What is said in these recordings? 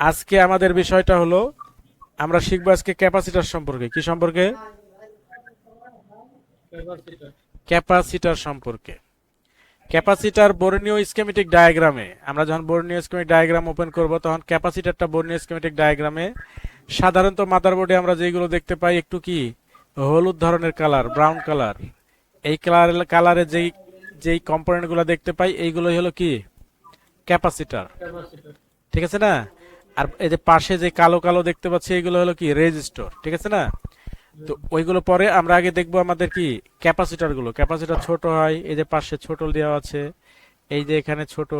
আজকে আমাদের বিষয়টা হলো, আমরা শিখব আজকে ক্যাপাসিটার সম্পর্কে। কি সম্পর্কে? ক্যাপাসিটার সম্পর্কে। ক্যাপাসিটার বর্ণীয় স্কেমেটিক ডায়াগ্রামে আমরা যখন বর্ণীয় স্কেমেটিক ডায়াগ্রাম ওপেন করব, তখন ক্যাপাসিটারটা বর্ণীয় স্কেমেটিক ডায়াগ্রামে সাধারণত মাদারবোর্ডে আমরা যেগুলো দেখতে পাই, একটু কি? হলুদ ধরনের কালার ব্রাউন কালার এই কালার কালারে যেই যেই কম্পোনেন্টগুলো দেখতে পাই, এইগুলোই হলো কি? Capacitor capacitor. ঠিক আছে না? আর এই যে পাশে যে কালো কালো দেখতে পাচ্ছি, এগুলো হলো কি রেজিস্টর, ঠিক আছে না? তো ওইগুলো পরে আমরা আগে দেখব আমাদের কি ক্যাপাসিটারগুলো। ক্যাপাসিটার ছোট হয়, এই যে পাশে ছোট দেওয়া আছে, এই যে এখানে ছোট,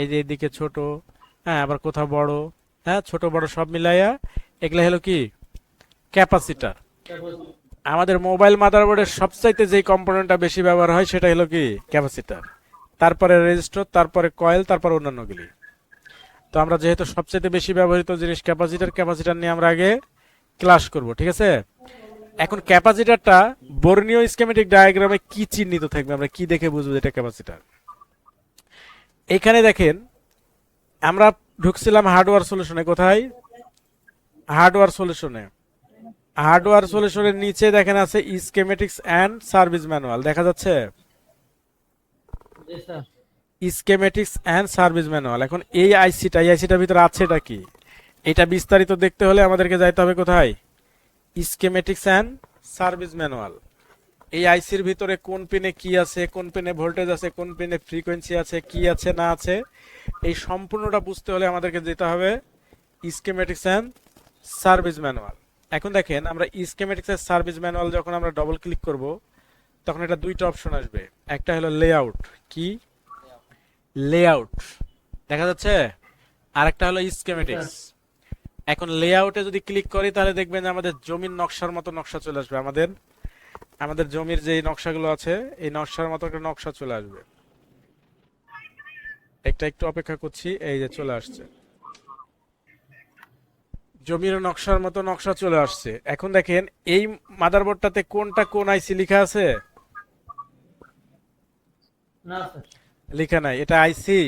এই যে এদিকে ছোট হ্যাঁ আবার কোথাও বড় হ্যাঁ ছোট বড় সব মিলাইয়া এগুলো হলো কি? ক্যাপাসিটার। আমাদের মোবাইল মাদারবোর্ডের সবচাইতে যেই কম্পোনেন্টটা বেশি ব্যবহার হয় সেটা হলো কি? ক্যাপাসিটার। তারপরে রেজিস্টর, তারপরে কয়েল, তারপর অন্যান্যগুলি। তো আমরা যেহেতু সবচেয়ে বেশি ব্যবহৃত জিনিস ক্যাপাসিটার ক্যাপাসিটার নিয়ে আমরা আগে ক্লাস করব, ঠিক আছে? এখন ক্যাপাসিটারটা বর্ণীয় স্কেমেটিক ডায়াগ্রামে কি চিহ্নিত থাকবে? আমরা কি দেখে বুঝব এটা ক্যাপাসিটার? এখানে দেখেন, আমরা ঢুকছিলাম হার্ডওয়্যার সলিউশনে কোথায়? হার্ডওয়্যার সলিউশনে হার্ডওয়্যার সলিউশনের নিচে দেখেন আছে স্কেমেটিক্স অ্যান্ড সার্ভিস ম্যানুয়াল দেখা যাচ্ছে? স্কেমেটিক্স অ্যান্ড সার্ভিস ম্যানুয়াল এখন এই আইসিটা এই আইসিটার ভিতরে আছে এটা কি? এটা বিস্তারিত দেখতে হলে আমাদেরকে যাইতে হবে কোথায়? স্কেমেটিক্স অ্যান্ড সার্ভিস ম্যানুয়াল এই আইসির ভিতরে কোন পিনে কি আছে, কোন পিনে ভোল্টেজ আছে, কোন পিনে ফ্রিকোয়েন্সি আছে, কি আছে, না আছে, এই সম্পূর্ণটা বুঝতে হলে আমাদেরকে যেতে হবে স্কেমেটিক্স অ্যান্ড সার্ভিস ম্যানুয়াল এখন দেখেন, আমরা স্কেমেটিক্স এর সার্ভিস ম্যানুয়াল যখন আমরা ডবল ক্লিক করব, তখন এটা দুইটা অপশন আসবে। একটা হলো লেআউট কি? লেআউট দেখা যাচ্ছে? আরেকটা হলো স্কেমেটিক্স এখন লেআউটে যদি ক্লিক করি তাহলে দেখবেন আমাদের জমির নকশার মতো নকশা চলে আসবে। আমাদের আমাদের জমির যে নকশাগুলো আছে এই নকশার মতো একটা নকশা চলে আসবে। একটা একটু অপেক্ষা করছি এই যে চলে আসছে। জমির নকশার মতো নকশা চলে আসছে। এখন দেখেন এই মাদারবোর্ডটাতে কোনটা কোন আইসি লেখা আছে? না স্যার। লেখা নাই এটা আইসি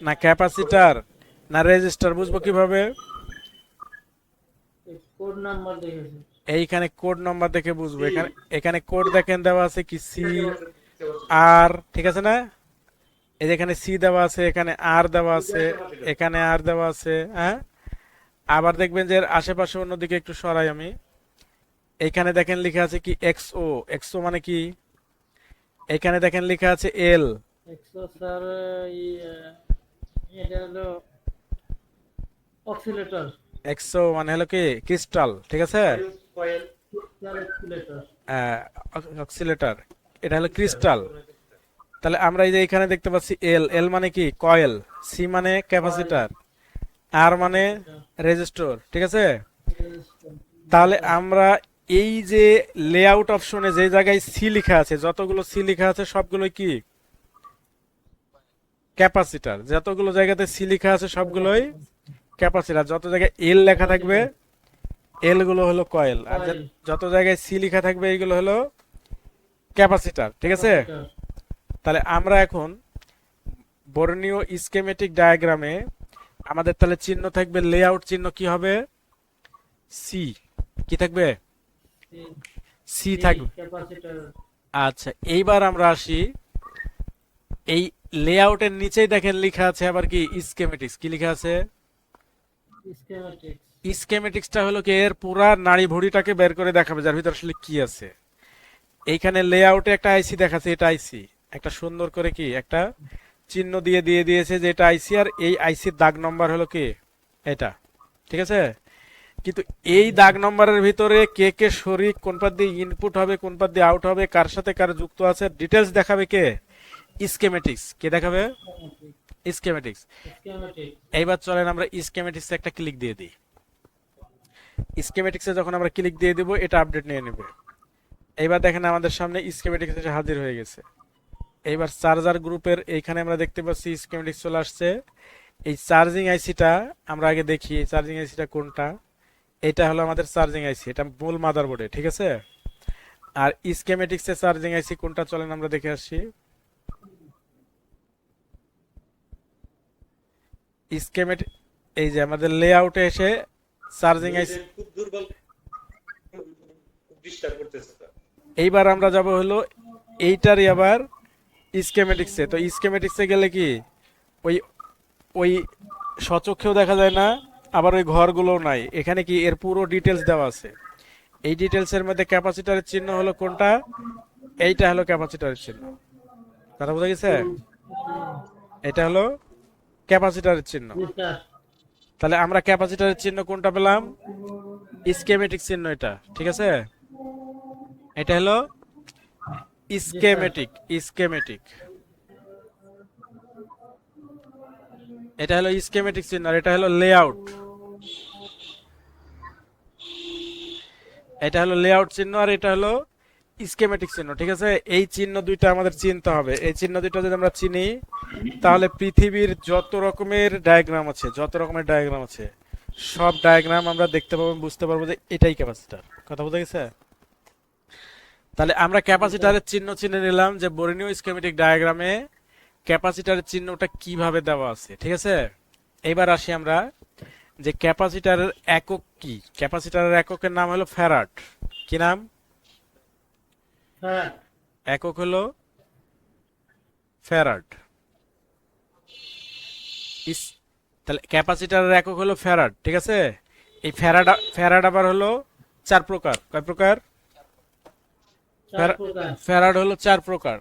না ক্যাপাসিটার না রেজিস্টার বুঝব কীভাবে? এইখানে কোড নাম্বার দেখে বুঝব। এখানে এখানে কোড দেখেন দেওয়া আছে কি? সি আর ঠিক আছে না? এই যে এখানে সি দেওয়া আছে এখানে আর দেওয়া আছে এখানে আর দেওয়া আছে হ্যাঁ? আবার দেখবেন যে আশেপাশে অন্যদিকে একটু সরাই আমি। এখানে দেখেন লেখা আছে কি এক্সও এক্সও মানে কি? এখানে দেখেন লেখা আছে এল একশো স্যার এটা হলো অক্সিলেটর এক্সও মানে হলো কি ক্রিস্টাল ঠিক আছে? অক্সিলেটর এটা হলো ক্রিস্টাল তাহলে আমরা এই যে এখানে দেখতে পাচ্ছি এল এল মানে কি? কয়েল সি মানে ক্যাপাসিটার আর মানে রেজিস্টর ঠিক আছে? তাহলে আমরা এই যে লেআউট অপশনে যে জায়গায় সি লেখা আছে যতগুলো সি লেখা আছে সবগুলো কি? ক্যাপাসিটার। যতগুলো জায়গাতে সি লেখা আছে সবগুলোই ক্যাপাসিটার। যত জায়গায় এল লেখা থাকবে এলগুলো হলো কয়েল আর যত জায়গায় সি লেখা থাকবে এইগুলো হলো ক্যাপাসিটার। ঠিক আছে? তাহলে আমরা এখন বর্ণীয় স্কেমেটিক ডায়াগ্রামে আমাদের তাহলে চিহ্ন থাকবে লেআউট চিহ্ন কি হবে? সি কি থাকবে? সি থাকবে। আচ্ছা এইবার আমরা আসি এই লেআউটের নিচেই দেখেন লেখা আছে আবার কি? স্কেমেটিক্স কি লেখা আছে? স্কিমেটিক্স স্কেমেটিক্সটা হলো কি এর পুরা নাড়ি ভুড়িটাকে বের করে দেখাবে যার ভিতর আসলে কি আছে। এইখানে লেআউটে একটা আইসি দেখাচ্ছে এটা আইসি একটা সুন্দর করে কি একটা চিহ্ন দিয়ে দিয়ে দিয়েছে যে এটা আইসি আর এই আইসির দাগ নম্বর হলো কি এটা। ঠিক আছে? কিন্তু এই দাগ নম্বরের ভিতরে কে কে শরিক কোন পাত দিয়ে ইনপুট হবে কোন পাত দিয়ে আউট হবে কার সাথে কার যুক্ত আছে ডিটেলস দেখাবে কে? স্কেমেটিক্স কে দেখাবে? স্কেমেটিক্স এইবার চলেন আমরা স্কেমেটিক্সে একটা ক্লিক দিয়ে দিই। স্কেমেটিক্সে যখন আমরা ক্লিক দিয়ে দিব এটা আপডেট নিয়ে নেবে। এইবার দেখেন আমাদের সামনে স্কেমেটিক্স এসে হাজির হয়ে গেছে। এইবার চার্জার গ্রুপের এইখানে আমরা দেখতে পাচ্ছি স্কেমেটিক্স চলে আসছে। এই চার্জিং আইসিটা আমরা আগে দেখি এই চার্জিং আইসিটা কোনটা? এটা হলো আমাদের চার্জিং আইসি এটা মূল মাদারবোর্ডে ঠিক আছে? আর স্কেমেটিক্সে চার্জিং আইসি কোনটা? চলেন আমরা দেখে আসি। স্কেমেটিক এই যে আমাদের লেআউটে এসে চার্জিং আইসি খুব দুর্বল ডিস্টার্ব করতেছে স্যার এইবার আমরা যাব হলো এইটারই আবার স্কেমেটিক্সে তো স্কেমেটিক্সে গেলে কি? ওই ওই সচক্ষেও দেখা যায় না আবার ওই ঘরগুলোও নাই। এখানে কি এর পুরো ডিটেলস দেওয়া আছে? এই ডিটেলসের মধ্যে ক্যাপাসিটারের চিহ্ন হলো কোনটা? এইটা হলো ক্যাপাসিটারের চিহ্ন। কথা বোঝা গেছে? এটা হলো ক্যাপাসিটারের চিহ্ন। তাহলে আমরা ক্যাপাসিটারের চিহ্ন কোনটা পেলাম? স্কেমেটিক চিহ্ন এটা, ঠিক আছে? এটা হলো স্কেমেটিক স্কেমেটিক। এটা হলো স্কেমেটিক চিহ্ন আর এটা হলো লেআউট। এটা হলো লেআউট চিহ্ন আর এটা হলো স্কেমেটিক চিহ্ন, ঠিক আছে? এই চিহ্ন দুইটা আমাদের চিনতে হবে। এই চিহ্ন দুইটা যদি আমরা চিনি, তাহলে পৃথিবীর যত রকমের ডায়াগ্রাম আছে, যত রকমের ডায়াগ্রাম আছে, সব ডায়াগ্রাম আমরা দেখতে পাবো বুঝতে পারব যে এটাই ক্যাপাসিটার কথা বোঝা গেছে? তাহলে আমরা ক্যাপাসিটারের চিহ্ন চিনে নিলাম যে বর্ণীয় স্কেমেটিক ডায়াগ্রামে ক্যাপাসিটারের চিহ্নটা কীভাবে দেওয়া আছে, ঠিক আছে? এবার আসি আমরা যে ক্যাপাসিটারের একক কি? ক্যাপাসিটারের এককের নাম হলো ফ্যারাড কি নাম? একক হলো ফ্যারাড ইস তাহলে ক্যাপাসিটারের একক হলো ফ্যারাড ঠিক আছে? এই ফ্যারাড ফ্যারাড আবার হলো চার প্রকার। কয় প্রকার? চার ফ্যারা- প্রকার। ফ্যারাড হলো চার প্রকার।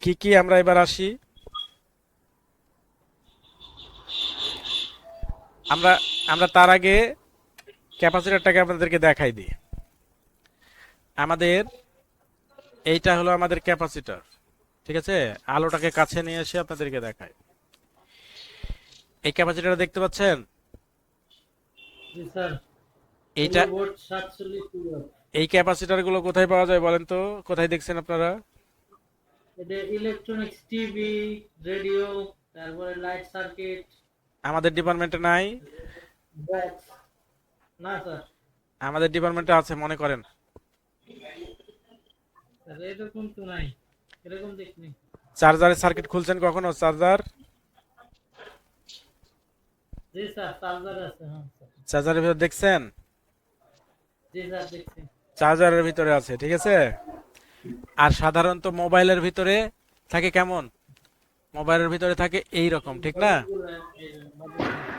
কি কি আমরা এবার আসি? আমরা আমরা তার আগে ক্যাপাসিটারটাকে আপনাদেরকে দেখাই দিই। আমাদের এইটা হলো আমাদের ক্যাপাসিটার। ঠিক আছে? আলোটাকে কাছে নিয়ে এসে আপনাদেরকে দেখায় এই ক্যাপাসিটার দেখতে পাচ্ছেন? জি স্যার। এইটা এই ক্যাপাসিটারগুলো কোথায় পাওয়া যায় বলেন তো? কোথায় দেখছেন আপনারা? এটা ইলেকট্রনিক্স টিভি রেডিও তারপরে লাইট সার্কিট আমাদের ডিপার্টমেন্টে নাই? না স্যার। আমাদের ডিপার্টমেন্টে আছে মনে করেন। এরকম তো নাই। এরকম দেখিনি চার্জারের সার্কিট খুলছেন কখনো চার্জার? জি স্যার চার্জার আছে হ্যাঁ চার্জারের ভিতরে দেখছেন? জি স্যার দেখছি। চার্জারের ভিতরে আছে ঠিক আছে? আর সাধারণত মোবাইলের ভিতরে থাকে কেমন? মোবাইলের ভিতরে থাকে এই রকম ঠিক না?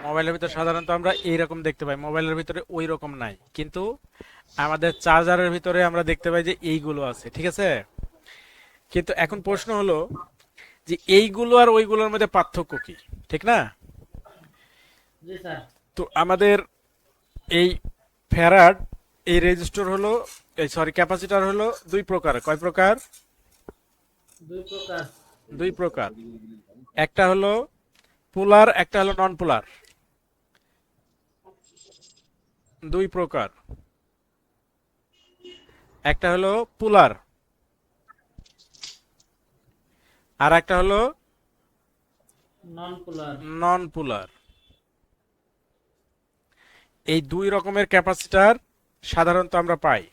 মোবাইলের ভিতরে সাধারণত আমরা এই রকম দেখতে পাই মোবাইলের ভিতরে ওই রকম নাই। কিন্তু আমাদের চার্জারের ভিতরে আমরা দেখতে পাই যে এইগুলো আছে ঠিক আছে? কিন্তু এখন প্রশ্ন হলো যে এইগুলো আর ওইগুলোর মধ্যে পার্থক্য কি ঠিক না? তো আমাদের এই ফ্যারাড এই রেজিস্টর হলো এই সরি ক্যাপাসিটার হলো দুই প্রকার। কয় প্রকার? দুই প্রকার। দুই প্রকার। একটা হলো পোলার একটা হলো নন পোলার দুই প্রকার। একটা হলো পুলার আর একটা হলো নন পুলার নন পোলার এই দুই রকমের ক্যাপাসিটার সাধারণত আমরা পাই।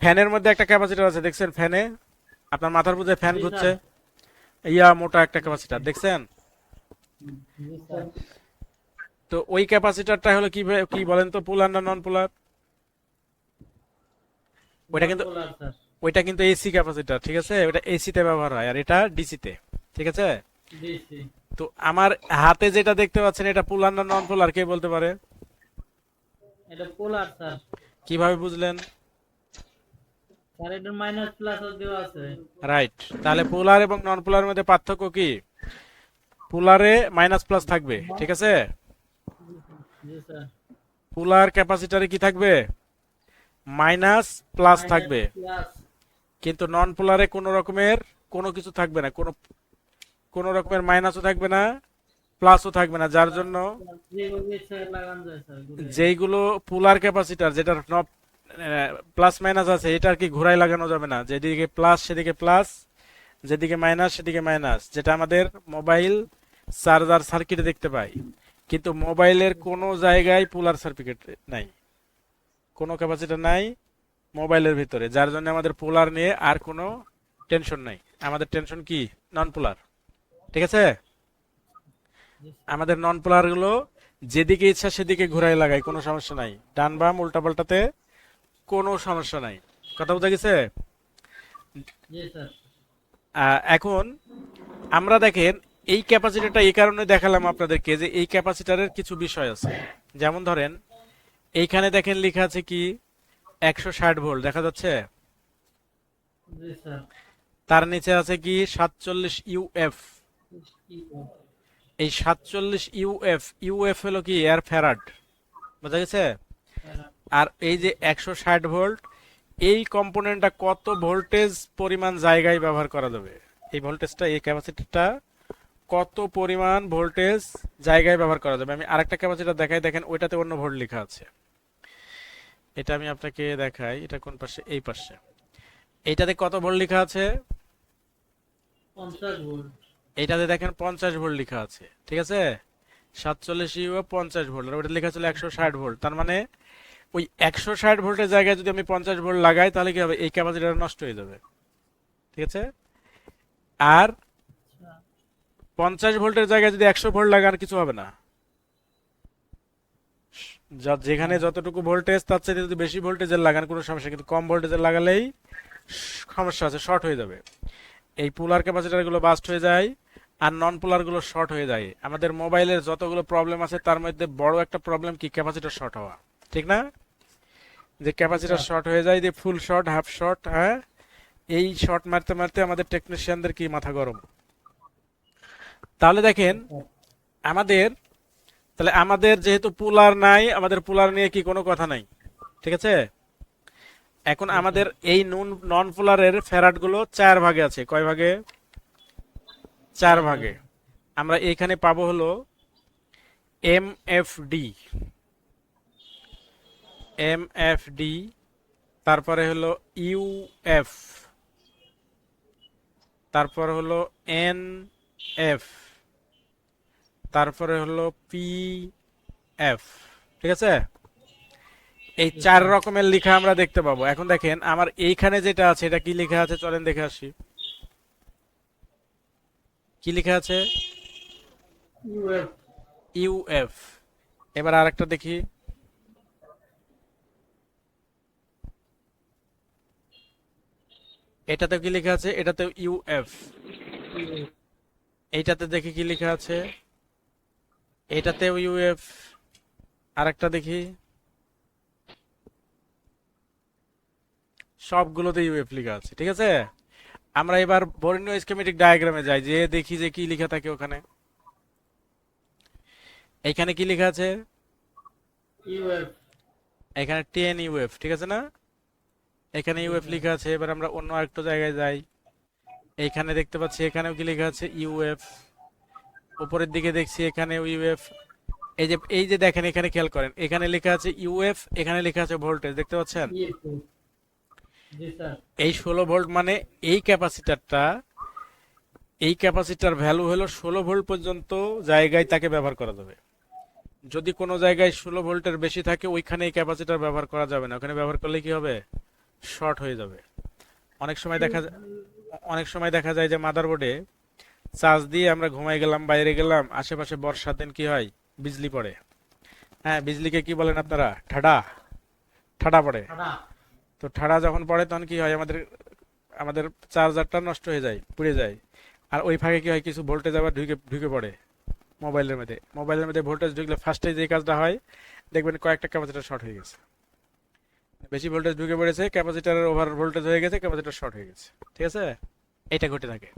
ফ্যানের মধ্যে একটা ক্যাপাসিটার আছে দেখছেন ফ্যানে? আপনার মাথার মধ্যে ফ্যান ঘুরছে। ইয়া মোটা একটা ক্যাপাসিটার দেখছেন? তো ওই ক্যাপাসিটারটা হলো কি কি বলেন তো পোলার না নন পোলার ওইটা কিন্তু ওইটা কিন্তু এসি ক্যাপাসিটার ঠিক আছে? ওটা এসিতে ব্যবহার হয় আর এটা ডিসিতে ঠিক আছে? তো আমার হাতে যেটা দেখতে পাচ্ছেন এটা পোলার না নন পোলার কে বলতে পারে? এটা পোলার স্যার কীভাবে বুঝলেন? স্যার এটা মাইনাস প্লাস দেওয়া আছে। রাইট তাহলে পোলার এবং নন পোলার মধ্যে পার্থক্য কি? পোলারে মাইনাস প্লাস থাকবে ঠিক আছে? পোলার ক্যাপাসিটারে কি থাকবে? মাইনাস প্লাস থাকবে। কিন্তু নন পোলারে কোনো রকমের কোনো কিছু থাকবে না। কোনো কোনো রকমের মাইনাসও থাকবে না প্লাসও থাকবে না। যার জন্য। যেইগুলো পোলার ক্যাপাসিটার যেটার প্লাস মাইনাস আছে এটা আর কি ঘোরায় লাগানো যাবে না? যেদিকে প্লাস সেদিকে প্লাস যেদিকে মাইনাস সেদিকে মাইনাস যেটা আমাদের মোবাইল চার্জার সার্কিটে দেখতে পাই। কিন্তু মোবাইলের কোনো জায়গায় পোলার সার্কিট নাই। কোনো ক্যাপাসিটার নাই মোবাইলের ভিতরে যার জন্য আমাদের পোলার নিয়ে আর কোনো টেনশন নাই। আমাদের টেনশন কি? নন পোলার ঠিক আছে? আমাদের নন পোলারগুলো যেদিকে ইচ্ছা সেদিকে ঘুরাই লাগাই কোনো সমস্যা নাই। ডান বাম উল্টা পাল্টাতে কোনো সমস্যা নাই। কথা বোঝা গেছে? এখন আমরা দেখেন এই ক্যাপাসিটারটা এই কারণে দেখালাম আপনাদেরকে যে এই ক্যাপাসিটারের কিছু বিষয় আছে। যেমন ধরেন এইখানে দেখেন লেখা আছে কি একশো ষাট ভোল্ট দেখা যাচ্ছে? তার নিচে আছে কি সাতচল্লিশ ইউএফ। এই সাতচল্লিশ ইউএফ ইউএফ হলো কি এয়ার ফ্যারাড। বোঝা গেছে? আর এই যে একশো ষাট ভোল্ট এই কম্পোনেন্টটা কত ভোল্টেজ পরিমাণ জায়গায় ব্যবহার করা যাবে? এই ভোল্টেজটা এই ক্যাপাসিটিটা কত পরিমাণ ভোল্টেজ জায়গায় ব্যবহার করা যাবে? আমি আরেকটা ক্যাপাসিটার দেখাই দেখেন ওইটাতে অন্য ভোল্ট লেখা আছে। এটা আমি আপনাকে দেখাই এটা কোন পাশে? এই পাশে। এইটাতে কত ভোল্ট লেখা আছে? এইটাতে দেখেন পঞ্চাশ ভোল্ট লেখা আছে ঠিক আছে? সাতচল্লিশ ইউ পঞ্চাশ ভোল্ট আর ওটা লেখা ছিল একশো ষাট ভোল্ট তার মানে ওই একশো ষাট ভোল্টের জায়গায় যদি আমি পঞ্চাশ ভোল্ট লাগাই তাহলে কি হবে? এই ক্যাপাসিটার নষ্ট হয়ে যাবে ঠিক আছে? আর পঞ্চাশ ভোল্টের জায়গায় যদি একশো ভোল্ট লাগান কিছু হবে না। যা- যেখানে যতটুকু ভোল্টেজ তার চাইতে যদি বেশি ভোল্টেজের লাগান কোনো সমস্যা কিন্তু কম ভোল্টেজের লাগালেই সমস্যা আছে শর্ট হয়ে যাবে। এই পোলার ক্যাপাসিটারগুলো বাস্ট হয়ে যায় আর নন পোলারগুলো শর্ট হয়ে যায়। আমাদের মোবাইলের যতগুলো প্রবলেম আছে তার মধ্যে বড় একটা প্রবলেম কি? ক্যাপাসিটার শর্ট হওয়া। ঠিক না? যে ক্যাপাসিটার শর্ট হয়ে যায় যে ফুল শর্ট হাফ শর্ট হ্যাঁ? এই শর্ট মারতে মারতে আমাদের টেকনিশিয়ানদের কি মাথা গরম? তাহলে দেখেন, আমাদের, তাহলে আমাদের যেহেতু পুলার নাই, আমাদের পুলার নিয়ে কি কোনো কথা নাই? ঠিক আছে? এখন আমাদের এই নুন নন পুলারের ফেরাটগুলো চার ভাগে আছে। কয় ভাগে? চার ভাগে। আমরা এখানে পাবো হলো M F D. M F D, তারপরে হলো ইউ এফ। তারপর হলো এন এফ। তারপরে হলো পি এফ ঠিক আছে? এই চার রকমের লেখা আমরা দেখতে পাবো। এখন দেখেন, আমার এইখানে যেটা আছে, এটা কি লেখা আছে? চলেন দেখে আসি। কি লেখা আছে? ইউএফ এবার আরেকটা দেখি। এটাতে কি লেখা আছে? এটাতে ইউএফ এইটাতে দেখি কি লেখা আছে? এটাতেও ইউএফ আরেকটা দেখি। সবগুলোতে ইউএফ লেখা আছে ঠিক আছে? আমরা এবার বর্ণীয় স্কিমেটিক ডায়াগ্রামে যাই যে দেখি যে কি লেখা থাকে ওখানে। এখানে কি লেখা আছে? ইউএফ এখানে টেন ইউএফ ঠিক আছে না? এখানে ইউএফ লেখা আছে এবার আমরা অন্য আরেকটা জায়গায় যাই। এখানে দেখতে পাচ্ছি এখানেও কি লেখা আছে? ইউএফ উপরের দিকে দেখছি এখানে ইউএফ এই যে এই যে দেখেন এখানে খেয়াল করেন এখানে লেখা আছে ইউএফ এখানে লেখা আছে ভোল্টেজ দেখতে পাচ্ছেন? এই ষোলো ভোল্ট মানে এই ক্যাপাসিটারটা এই ক্যাপাসিটার ভ্যালু হলো ষোলো ভোল্ট পর্যন্ত জায়গায় তাকে ব্যবহার করা যাবে। যদি কোনো জায়গায় ষোলো ভোল্টের বেশি থাকে ওইখানে এই ক্যাপাসিটার ব্যবহার করা যাবে না। ওখানে ব্যবহার করলে কি হবে? শর্ট হয়ে যাবে। অনেক সময় দেখা যায় অনেক সময় দেখা যায় যে মাদারবোর্ডে চার্জ দিয়ে আমরা ঘুমাই গেলাম বাইরে গেলাম আশেপাশে বর্ষার দিন কি হয়? বিজলি পড়ে। হ্যাঁ বিজলিকে কি বলেন আপনারা? ঠাডা। ঠাডা পড়ে। তো ঠাড়া যখন পড়ে তখন কি হয়? আমাদের আমাদের চার্জারটা নষ্ট হয়ে যায় পুড়ে যায়। আর ওই ফাঁকে কি হয়? কিছু ভোল্টেজ আবার ঢুকে ঢুকে পড়ে মোবাইলের মধ্যে। মোবাইলের মধ্যে ভোল্টেজ ঢুকলে ফার্স্টে যে কাজটা হয় দেখবেন কয়েকটা ক্যাপাসিটার শর্ট হয়ে গেছে। বেশি ভোল্টেজ ঢুকে পড়েছে ক্যাপাসিটারের ওভার ভোল্টেজ হয়ে গেছে ক্যাপাসিটার শর্ট হয়ে গেছে। ঠিক আছে? এটা ঘটে থাকে।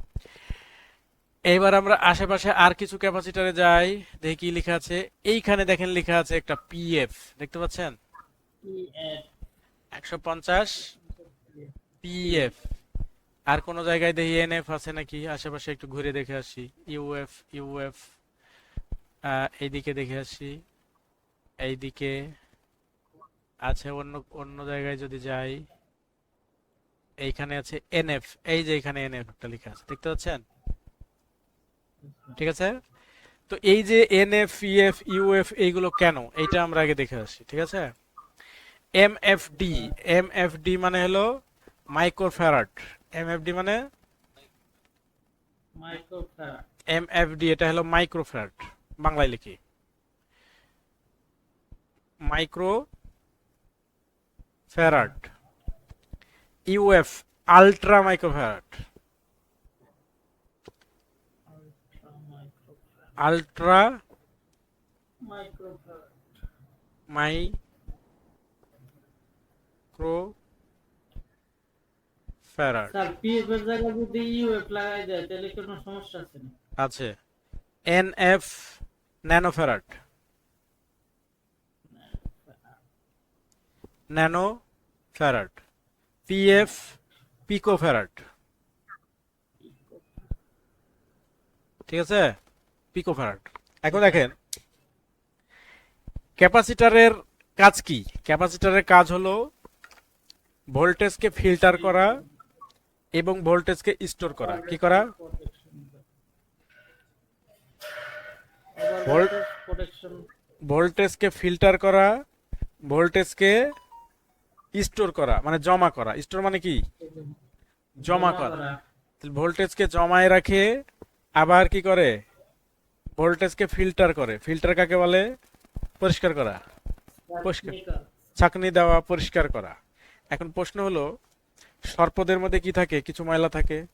এইবার আমরা আশেপাশে আর কিছু ক্যাপাসিটারে যাই। দেখি কি লেখা আছে। এইখানে দেখেন লেখা আছে একটা পিএফ দেখতে পাচ্ছেন? একশো পঞ্চাশ পিএফ আর কোন জায়গায় দেখি এনএফ আছে নাকি? আশেপাশে একটু ঘুরে দেখে আসি। ইউএফ ইউএফ এইদিকে দেখে আসি। এইদিকে আছে অন্য অন্য জায়গায় যদি যাই। এইখানে আছে এনএফ এই যে এখানে এনএফ একটা লেখা আছে। দেখতে পাচ্ছেন? ঠিক আছে? তো এই যে এনএফ ইএফ ইউএফ এইগুলো কেন? এইটা আমরা আগে দেখে আসি ঠিক আছে? এমএফডি এমএফডি মানে হলো মাইক্রোফ্যারাড এমএফডি মানে? মাইক্রোফ্যারাড এমএফডি এটা হলো মাইক্রোফ্যারাড বাংলায় লিখি। Micro farad UF ultra micro ultra microfarad micro farad sir PF এর জায়গায় যদি ইউএফ লাগাই দেয় তাহলে কোনো সমস্যা আছে না আছে। NF nanofarad nano farad PF picofarad ঠিক আছে? পিকোফ্যারাড এখন দেখেন, ক্যাপাসিটারের কাজ কি? ক্যাপাসিটারের কাজ হলো ভোল্টেজকে ফিল্টার করা এবং ভোল্টেজকে স্টোর করা। কি করা? ভোল্টেজকে ফিল্টার করা, ভোল্টেজকে স্টোর করা মানে জমা করা। স্টোর মানে কি? জমা করা। ভোল্টেজকে জমায় রাখে, আবার কি করে? ভোল্টেজকে ফিল্টার করে। ফিল্টার কাকে বলে? পরিষ্কার করা। পরিষ্কার। ছাকনি দেওয়া, পরিষ্কার করা। এখন প্রশ্ন হলো, সর্পদের মধ্যে কি থাকে? কিছু ময়লা থাকে,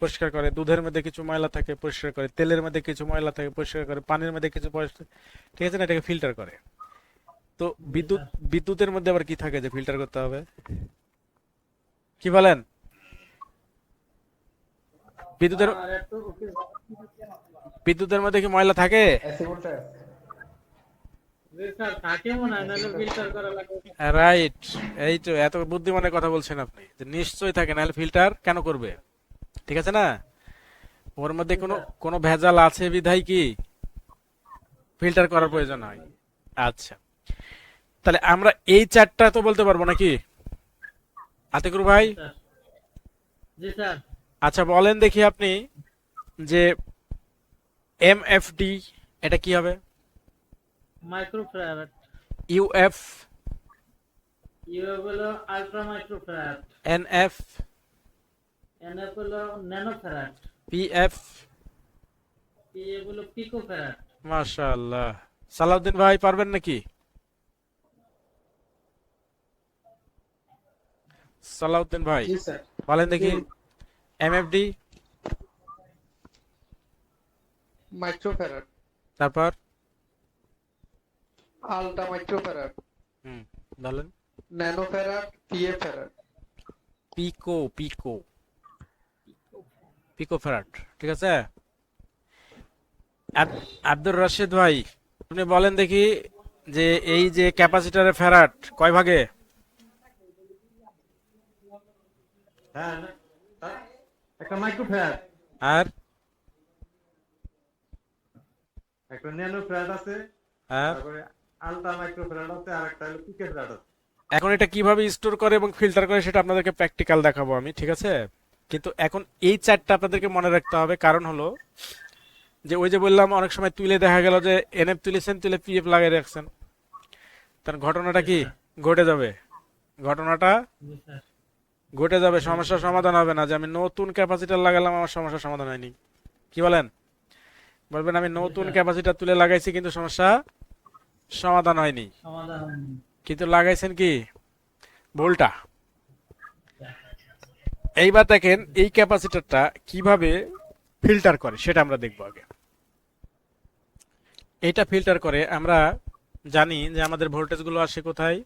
পরিষ্কার করে। দুধের মধ্যে কিছু ময়লা থাকে, পরিষ্কার করে। তেলের মধ্যে কিছু ময়লা থাকে, পরিষ্কার করে। পানির মধ্যে কিছু ঠিক আছে না? এটাকে ফিল্টার করে। তো বিদ্যুৎ, বিদ্যুতের মধ্যে আবার কি থাকে যে ফিল্টার করতে হবে? কি বলেন? বিদ্যুতের বিদ্যুতের মধ্যে কি ময়লা থাকে? মনে হয় রাইট এই তো এত বুদ্ধিমানের কথা বলছেন আপনি। যে নিশ্চয়ই থাকে নাহলে ফিল্টার কেন করবে? ঠিক আছে না? ওর মধ্যে কোনো কোনো ভেজাল আছে বিধাই কি? ফিল্টার করার প্রয়োজন হয় আচ্ছা। তাহলে আমরা এই চারটা তো বলতে পারব নাকি? আতিকুর ভাই? আচ্ছা বলেন দেখি আপনি যে এমএফডি এটা কি হবে? মাইক্রোফ্যারাড ইউএফ ইউএফ হলো আলট্রা মাইক্রোফ্যারাড এনএফ এনএফ হলো ন্যানোফ্যারাড পিএফ পিএফ হলো পিকোফ্যারাড মাশাআল্লাহ। সালাউদ্দিন ভাই পারবেন নাকি? সালাউদ্দিন ভাই জি স্যার। বলেন দেখি। এমএফডি মাইক্রোফ্যারাড তারপর? আলটা মাইক্রোফ্যারাড হুম বলেন ন্যানোফ্যারাড পিএ ফ্যারাড পিকো পিকো। পিকো ফ্যারাট ঠিক আছে? আব- আব্দুর রশিদ ভাই আপনি বলেন দেখি যে এই যে ক্যাপাসিটরের ফ্যারাট কয় ভাগে? হ্যাঁ হ্যাঁ। একটা মাইক্রোফ্যাট আর? একটা ন্যানো ফ্যাট আছে তারপরে আলট্রা মাইক্রোফ্যাট আছে আর একটা হলো পিকে ফ্যাট আছে। এখন এটা কীভাবে স্টোর করে এবং ফিল্টার করে সেটা আপনাদেরকে প্র্যাকটিক্যাল দেখাবো আমি ঠিক আছে? কিন্তু এখন এই চারটা আপনাদেরকে মনে রাখতে হবে কারণ হলো যে ওই যে বললাম অনেক সময় তুলে দেখা গেল যে এনএফ তুলেছেন তুলে পিএফ লাগিয়ে রাখছেন। তার ঘটনাটা কি? ঘটে যাবে। ঘটনাটা ঘটে যাবে সমস্যার সমাধান হবে না। যে আমি নতুন ক্যাপাসিটার লাগালাম আমার সমস্যার সমাধান হয়নি। কি বলেন? বলবেন আমি নতুন ক্যাপাসিটার তুলে লাগাইছি কিন্তু সমস্যা সমাধান হয়নি। কিন্তু লাগাইছেন কি? ভোল্টা। এইবার দেখেন এই ক্যাপাসিটরটা কীভাবে ফিল্টার করে সেটা আমরা দেখব আগে। এইটা ফিল্টার করে আমরা জানি যে আমাদের ভোল্টেজগুলো আসে কোথায়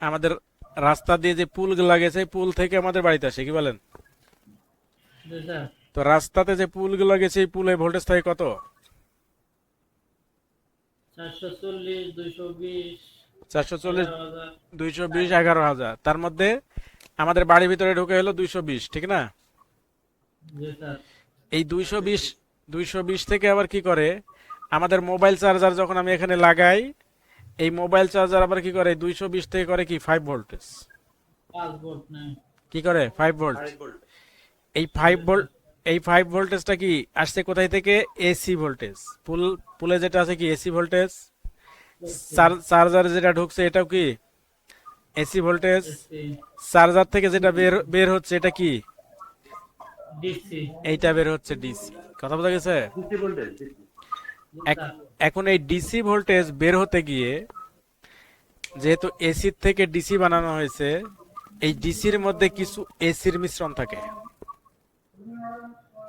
আমাদের রাস্তা দিয়ে যে পুল গেছে পুল থেকে আমাদের বাড়িতে আসে কি বলেন? তো রাস্তাতে যে পুলগুলো গেছে এই পুলে ভোল্টেজ থাকে কত? চারশো চল্লিশ দুইশো বিশ এগারো হাজার। তার মধ্যে আমাদের বাড়ির ভিতরে ঢুকে হলো দুইশো বিশ ঠিক না? এই দুইশো বিশ দুইশো বিশ থেকে আবার কি করে? আমাদের মোবাইল চার্জার যখন আমি এখানে লাগাই এই মোবাইল চার্জার আবার কি করে? দুইশো বিশ থেকে করে কি? ফাইভ ভোল্টেজ কি করে? ফাইভ ভোল্ট এই ফাইভ ভোল্ট এই ফাইভ ভোল্টেজটা কি আসছে কোথায় থেকে? এসি ভোল্টেজ পুল পুলে যেটা আছে কি এসি ভোল্টেজ চার্জার যেটা ঢুকছে এটাও কি? এসি ভোল্টেজ চার্জার থেকে যেটা বের বের হচ্ছে এটা কি? এইটা বের হচ্ছে ডিসি কথা বোঝা গেছে? এখন এই ডিসি ভোল্টেজ বের হতে গিয়ে যেহেতু এসির থেকে ডিসি বানানো হয়েছে এই ডিসির মধ্যে কিছু এসির মিশ্রণ থাকে।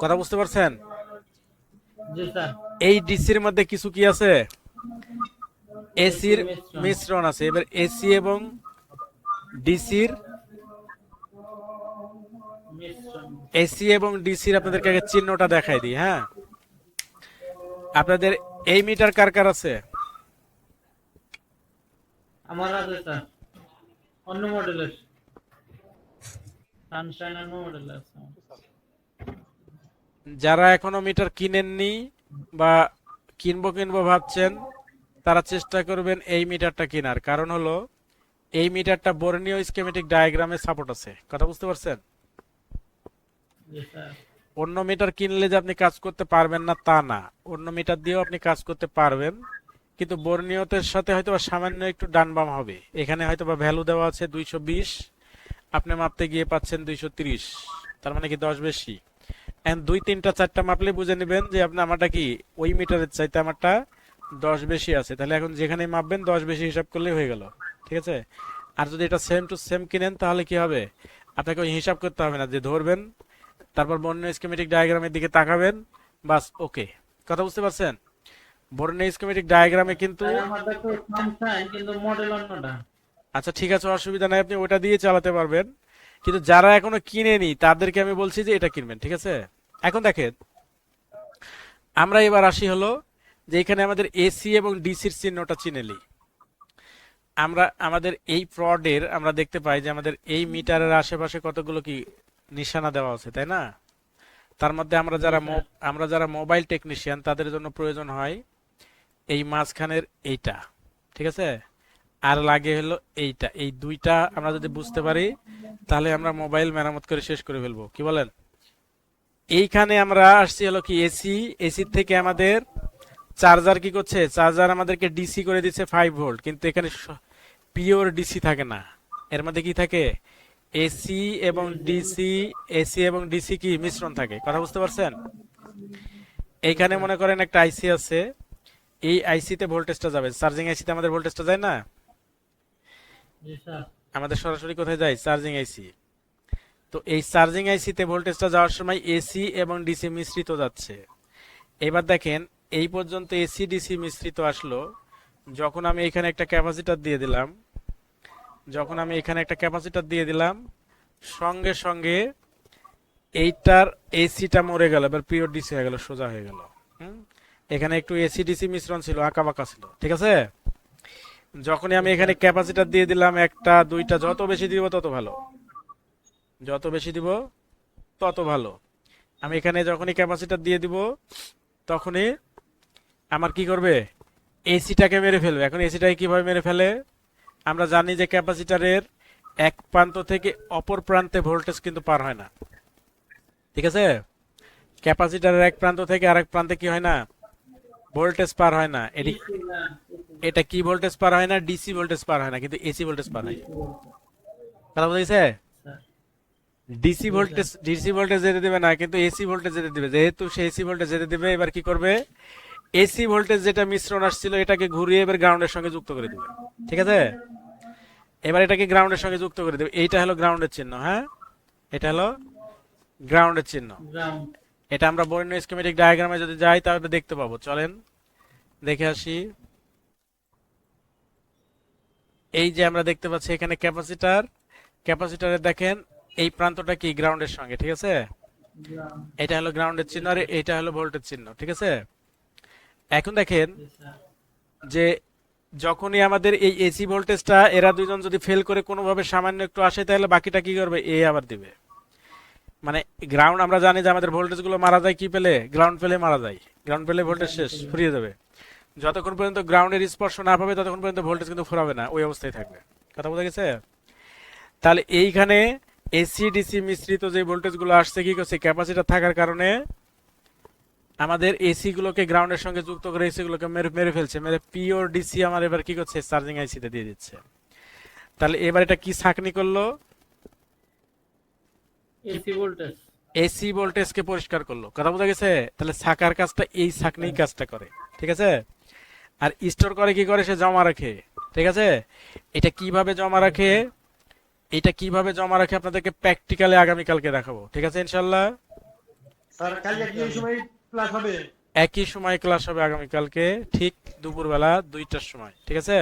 কথা বুঝতে পারছেন? এই ডিসির মধ্যে কিছু কি আছে? এসির মিশ্রণ। আছে। এবার এসি এবং ডিসির এসি এবং ডিসির আপনাদেরকে আগে চিহ্নটা দেখাই দিই হ্যাঁ? আপনাদের এই মিটার কার কার আছে? আমার আছে স্যার। অন্য মডেলের সানশাইন অন্য মডেল আছে। যারা এখনও মিটার কিনেননি বা কিনবো কিনবো ভাবছেন তারা চেষ্টা করবেন এই মিটারটা কেনার। কারণ হলো এই মিটারটা বর্ণীয় স্কেমেটিক ডায়াগ্রামে সাপোর্ট আছে। কথা বুঝতে পারছেন? অন্য মিটার কিনলে যে আপনি কাজ করতে পারবেন না তা না। অন্য মিটার দিয়েও আপনি কাজ করতে পারবেন কিন্তু বর্ণীয়তের সাথে হয়তো বা সামান্য একটু ডান বাম হবে। এখানে হয়তো বা ভ্যালু দেওয়া আছে দুইশো বিশ আপনি মাপতে গিয়ে পাচ্ছেন দুইশো তিরিশ। তার মানে কি দশ বেশি? দুই তিনটা চারটা মাপলে বুঝে নেবেন যে আপনি আমারটা কি? ওই মিটারের চাইতে আমারটা দশ বেশি আছে। তাহলে এখন যেখানে মাপবেন দশ বেশি হিসাব করলেই হয়ে গেল। ঠিক আছে? আর যদি এটা সেম টু সেম কিনেন তাহলে কি হবে? আপনাকে ওই হিসাব করতে হবে না যে ধরবেন তারপর বর্ণীয় স্কিমেটিক ডায়াগ্রামের দিকে তাকাবেন বাস ওকে। কথা বুঝতে পারছেন? বর্ণীয় স্কিমেটিক ডায়াগ্রামে কিন্তু আচ্ছা ঠিক আছে অসুবিধা নাই আপনি ওটা দিয়ে চালাতে পারবেন। কিন্তু যারা এখনও কিনেনি তাদেরকে আমি বলছি যে এটা কিনবেন ঠিক আছে? এখন দেখেন আমরা এবার আসি হলো যে এখানে আমাদের এসি এবং ডিসির চিহ্নটা চিনেলি আমরা আমাদের এই প্রডের আমরা দেখতে পাই যে আমাদের এই মিটারের আশেপাশে কতগুলো কি নিশানা দেওয়া আছে তাই না? তার মধ্যে আমরা যারা মো- আমরা যারা মোবাইল টেকনিশিয়ান তাদের জন্য প্রয়োজন হয় এই মাঝখানের এইটা ঠিক আছে? আর লাগে হলো এইটা এই দুইটা আমরা যদি বুঝতে পারি তাহলে আমরা মোবাইল মেরামত করে শেষ করে ফেলব কি বলেন? এইখানে আমরা আসছি হলো কি এসি এসি থেকে আমাদের চার্জার কি করছে? চার্জার আমাদেরকে ডিসি করে দিচ্ছে ফাইভ ভোল্ট কিন্তু এখানে পিওর ডিসি থাকে না। এর মধ্যে কি থাকে? এসি এবং ডিসি এসি এবং ডিসি কি মিশ্রণ থাকে? কথা বুঝতে পারছেন? এইখানে মনে করেন একটা আইসি আছে। এই আইসিতে ভোল্টেজটা যাবে। চার্জিং আইসিতে আমাদের ভোল্টেজটা যায় না? আমাদের সরাসরি কোথায় যায়? চার্জিং আইসি তো এই চার্জিং আইসিতে ভোল্টেজটা যাওয়ার সময় এসি এবং ডিসি মিশ্রিত যাচ্ছে। এবার দেখেন, এই পর্যন্ত এসি, ডিসি মিশ্রিত আসলো। যখন আমি এখানে একটা ক্যাপাসিটার দিয়ে দিলাম, যখন আমি এখানে একটা ক্যাপাসিটার দিয়ে দিলাম, সঙ্গে সঙ্গে এইটার এসিটা মরে গেল, এবার পিওর ডিসি হয়ে গেল, সোজা হয়ে গেল? এখানে একটু এসি, ডিসি মিশ্রণ ছিল, আঁকা বাঁকা ছিল, ঠিক আছে? যখনই আমি এখানে ক্যাপাসিটার দিয়ে দিলাম, একটা, দুইটা, যত বেশি দিব তত ভালো। যত বেশি দিব তত ভালো। আমি এখানে যখনই ক্যাপাসিটার দিয়ে দিব তখনই আমার কি করবে? এসিটাকে মেরে ফেলবে। এখন এসিটাকে কীভাবে মেরে ফেলে? আমরা জানি যে ক্যাপাসিটারের এক প্রান্ত থেকে অপর প্রান্তে ভোল্টেজ কিন্তু পার হয় না। ঠিক আছে? ক্যাপাসিটারের এক প্রান্ত থেকে আরেক প্রান্তে কি হয় না? ভোল্টেজ পার হয় না। এটি এটা কি ভোল্টেজ পার হয় না? ডিসি ভোল্টেজ পার হয় না। কিন্তু এসি ভোল্টেজ পার হয়। কথা বুঝেছে ডিসি ভোল্টেজ ডিসি ভোল্টেজ যেতে দিবে না কিন্তু এসি ভোল্টেজ যেতে দিবে। যেহেতু সে এসি ভোল্টেজ যেতে দিবে এবার কি করবে? এসি ভোল্টেজ যেটা মিশ্রণ আসছিল এটাকে ঘুরিয়ে এবার গ্রাউন্ডের সঙ্গে যুক্ত করে দিবে। ঠিক আছে? এবার এটাকে গ্রাউন্ডের সঙ্গে যুক্ত করে দেবে। এইটা হলো গ্রাউন্ডের চিহ্ন হ্যাঁ? এটা হলো গ্রাউন্ডের চিহ্ন। এটা আমরা বর্ণীয় স্কিমেটিক ডায়াগ্রামে যদি যাই তাহলে দেখতে পাবো। চলেন দেখে আসি। এই যে আমরা দেখতে পাচ্ছি এখানে ক্যাপাসিটার। ক্যাপাসিটারে দেখেন এই প্রান্তটা কি গ্রাউন্ডের সঙ্গে ঠিক আছে? এটা হলো গ্রাউন্ডের চিহ্ন আর এটা হলো ভোল্টের চিহ্ন ঠিক আছে? এখন দেখেন যে যখনই আমাদের এই এসি ভোল্টেজটা এরা দুজন যদি ফেল করে কোনোভাবে সামান্য একটু আসে তাহলে বাকিটা কি করবে? এ আবার দিবে। মানে গ্রাউন্ড আমরা জানি যে আমাদের ভোল্টেজগুলো মারা যায় কি পেলে? গ্রাউন্ড পেলে মারা যায়। গ্রাউন্ড পেলে ভোল্টেজ শেষ ফুরিয়ে যাবে। যতক্ষণ পর্যন্ত গ্রাউন্ডের স্পর্শ না পাবে ততক্ষণ পর্যন্ত ভোল্টেজ কিন্তু ফুরাবে না ওই অবস্থায় থাকবে। কথা বোঝা গেছে? তাহলে এইখানে এসি ডিসি মিশ্রিত যে ভোল্টেজগুলো আসছে কি করছে? ক্যাপাসিটার থাকার কারণে আমাদের এসি গুলোকে গ্রাউন্ডের সঙ্গে যুক্ত করে মেরে মেরে ফেলছে। মেরে পিওর ডিসি আমার এবার কি করছে? চার্জিং আইসিতে দিয়ে দিচ্ছে। তাহলে এবার এটা কি ছাকনি করল? AC voltage. এসি ভোল্টেজকে পরিষ্কার করল। কথা বোঝা গেছে? তাহলে সাকার কাজটা এই সাকনেই কাজটা করে ঠিক আছে? আর স্টোর করে কি করে? সে জমা রাখে ঠিক আছে? এটা কীভাবে জমা রাখে? এটা কীভাবে জমা রাখে আপনাদেরকে প্র্যাকটিক্যালি আগামীকালকে দেখাবো। ঠিক আছে ইনশাল্লাহ স্যার কালকে কি সময় ক্লাস হবে। একই সময় ক্লাস হবে আগামীকালকে ঠিক দুপুরবেলা দুইটার সময়। ঠিক আছে?